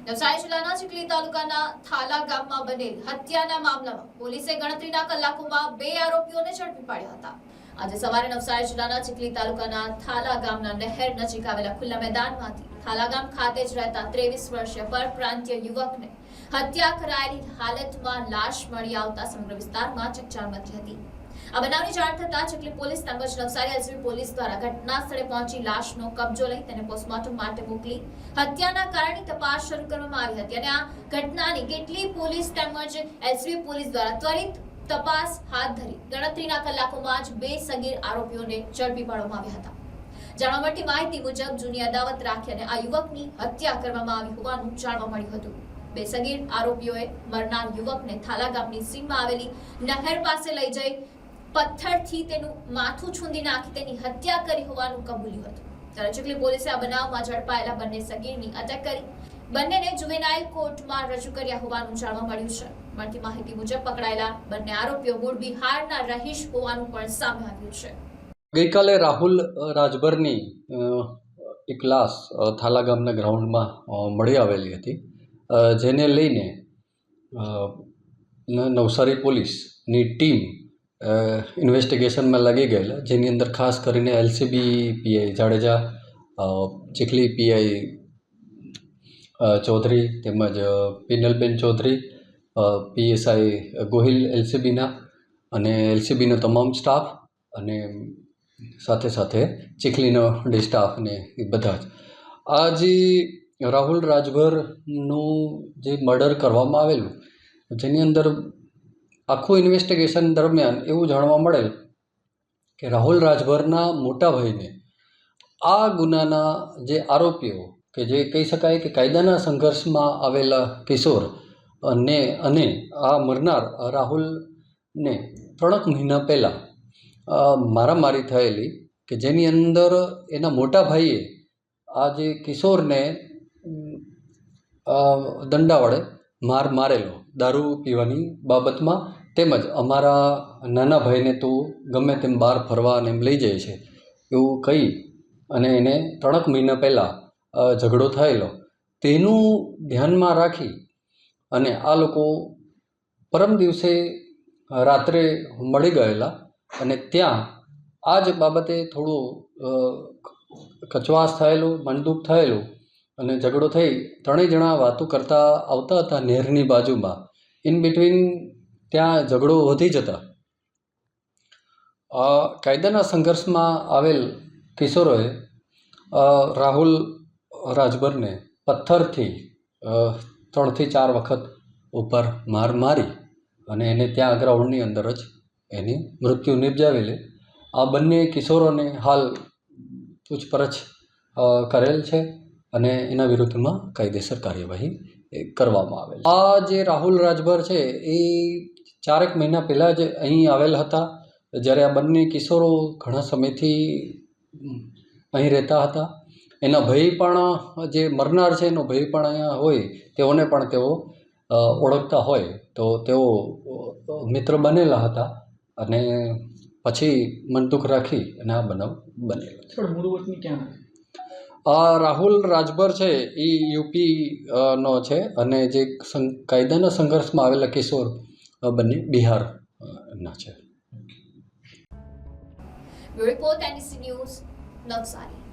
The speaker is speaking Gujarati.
નવસારી જિલ્લાના ચીખલી તાલુકાના થાલા ગામમાં બનેલ હત્યાના મામલામાં પોલીસે ગણતરીના કલાકોમાં બે આરોપીઓને ઝડપી પાડ્યા હતા. આજે સવારે નવસારી જિલ્લાના ચીખલી તાલુકાના થાલા ગામના નહેર નજીક આવેલા ખુલ્લા મેદાનમાંથી થાલા ગામ ખાતે જ રહેતા ત્રેવીસ વર્ષીય પરપ્રાંતીય યુવકને હત્યા કરાયેલી હાલતમાં લાશ મળી આવતા સમગ્ર વિસ્તારમાં ચકચાર મચી હતી. આ બનાવની જાણ થતાં ચીખલી પોલીસ તેમજ નવસારી એલસીબી પોલીસ દ્વારા ઘટના પહોંચી લાશનો કબજો લઈ તેને પોસ્ટમોર્ટમ માટે મોકલી હત્યાના કારણની તપાસ શરૂ કરવામાં આવી હતી. અને આ ઘટનાની કેટલી પોલીસ તેમજ એલસીબી પોલીસ દ્વારા ત્વરિત તપાસ હાથ ધરી ગણતરીના કલાકોમાં જ બે સગીર આરોપીઓને ઝડપી પાડવામાં આવ્યા હતા. જાણવા મળતી માહિતી મુજબ જૂની અદાવત રાખી અને આ યુવકની હત્યા કરવામાં આવી હોવાનું જાણવા મળ્યું હતું. બે સગીર આરોપીઓએ મરનાર યુવકને થાલા ગામની સીમમાં આવેલી નહેર પાસે લઈ જઈ પથ્થરથી તેનું માથું છૂંદી નાખી તેની હત્યા કરી હોવાનું કબૂલ્યું હતું. ત્યારે પોલીસે આ બનાવમાં ઝડપાયેલા બંને સગીરની અટક કરી, બંનેને જુવેનાઇલ કોર્ટમાં રજૂ કર્યા હોવાનું જાણવા મળ્યું છે. મળતી માહિતી મુજબ પકડાયેલા બંને આરોપીઓ મૂળ બિહારના રહીશ હોવાનું પણ સામે આવ્યું છે. ગઈકાલે રાહુલ રાજભરની એક લાશ થાલા ગામના ગ્રાઉન્ડમાં મળી આવેલી હતી જેને લઈને નવસારી પોલીસની ટીમ ઇન્વેસ્ટિગેશનમાં લાગી ગયેલા, જેની અંદર ખાસ કરીને LCB PI Jadeja Chikhli PI Chaudhari, તેમજ પિનલબેન ચૌધરી પીએસઆઈ ગોહિલ એલસીબીના અને એલસીબીનો તમામ સ્ટાફ અને સાથે સાથે ચીખલીનો સ્ટાફ ને એ બધા જ. આ જે રાહુલ રાજભરનું જે મર્ડર કરવામાં આવેલું, જેની અંદર આખું ઇન્વેસ્ટિગેશન દરમિયાન એવું જાણવા મળેલ કે રાહુલ રાજભરના મોટા ભાઈને આ ગુનાના જે આરોપીઓ કે જે કહી શકાય કે કાયદાના સંઘર્ષમાં આવેલા કિશોર અને અને આ મરનાર રાહુલને ત્રણેક મહિના પહેલાં મારામારી થયેલી કે જેની અંદર એના મોટા ભાઈએ આ જે કિશોરને દંડા વડે માર મારેલો, દારૂ પીવાની બાબતમાં તેમજ અમારા નાના ભાઈને તો ગમે તેમ બહાર ફરવા અને એમ લઈ જાય છે. એવું કહી અને એને ત્રણેક મહિના પહેલાં ઝઘડો થયેલો. તેનું ધ્યાનમાં રાખી અને આ લોકો પરમ દિવસે રાત્રે મળી ગયેલા અને ત્યાં આ જ બાબતે થોડું કચવાસ થયેલું મનદુખ થયેલું અને ઝઘડો થઈ. ત્રણેય જણા વાતો કરતા આવતા હતા નહેરની બાજુમાં. ઇન બિટવીન ત્યાં ઝઘડો વધી જતા. કાયદાના સંઘર્ષમાં આવેલ કિશોરોએ રાહુલ રાજભરને પથ્થરથી ત્રણથી ચાર વખત ઉપર માર મારી અને એને ત્યાં ગ્રાઉન્ડની અંદર જ એની મૃત્યુ નિપજાવેલી. આ બંને કિશોરોને હાલ પૂછપરછ કરેલ છે અને એના વિરુદ્ધમાં કાયદેસર કાર્યવાહી કરવામાં આવેલ આ જે રાહુલ રાજભર છે, એ ચારેક મહિના પહેલાં જ અહીં આવેલ હતા. જ્યારે આ બંને કિશોરો ઘણા સમયથી અહીં રહેતા હતા. એના ભાઈ પણ જે મરનાર છે એનો ભાઈ પણ અહીંયા હોય તેઓને પણ તેઓ ઓળખતા હોય. તો તેઓ મિત્ર બનેલા હતા અને પછી મનદુખ રાખી અને આ બનાવ બનેલો. ક્યાં આ રાહુલ રાજભર છે એ યુપી નો છે અને જે કાયદાના સંઘર્ષમાં આવેલા કિશોર બંને બિહાર અ, ના છે. Report NDC news Navsari.